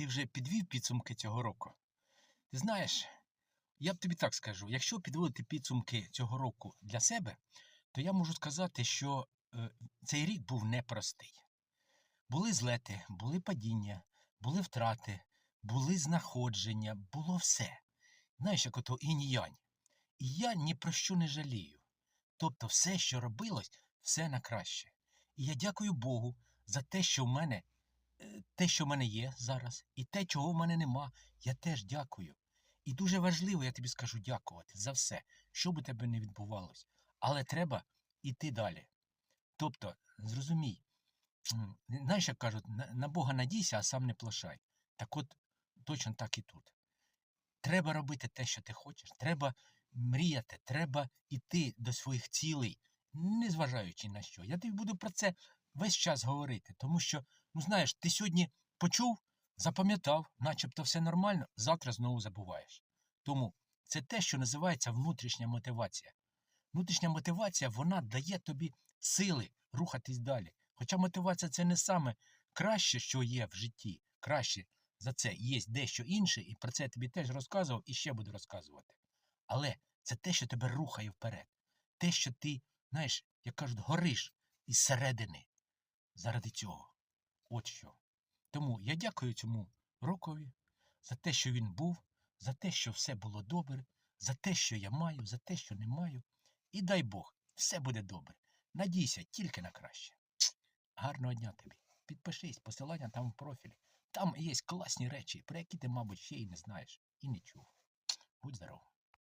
ти вже підвів підсумки цього року. Ти знаєш, я б тобі так скажу: якщо підводити підсумки цього року для себе, то я можу сказати, що е, цей рік був непростий. Були злети, були падіння, були втрати, були знаходження, було все. Знаєш, як ото інь-янь. І я ні про що не жалію. Тобто, все, що робилось, все на краще. І я дякую Богу за те, що в мене, те, що в мене є зараз, і те, чого в мене нема, я теж дякую. І дуже важливо, я тобі скажу, дякувати за все, що б тебе не відбувалось. Але треба йти далі. Тобто, зрозумій, знаєш, як кажуть, на Бога надійся, а сам не плашай. Так от, точно так і тут. Треба робити те, що ти хочеш. Треба мріяти, треба йти до своїх цілей, незважаючи на що. Я тобі буду про це весь час говорити, тому що, ну знаєш, ти сьогодні почув, запам'ятав, начебто все нормально, завтра знову забуваєш. Тому це те, що називається внутрішня мотивація. Внутрішня мотивація вона дає тобі сили рухатись далі. Хоча мотивація це не саме краще, що є в житті. Краще за це є дещо інше, і про це я тобі теж розказував і ще буду розказувати. Але це те, що тебе рухає вперед. Те, що ти, знаєш, як кажуть, гориш із середини заради цього. От що. Тому я дякую цьому рокові за те, що він був, за те, що все було добре, за те, що я маю, за те, що не маю. І дай Бог, все буде добре. Надійся тільки на краще. Гарного дня тобі. Підпишись, посилання там в профілі. Там є класні речі, про які ти, мабуть, ще й не знаєш і не чув. Будь здоров.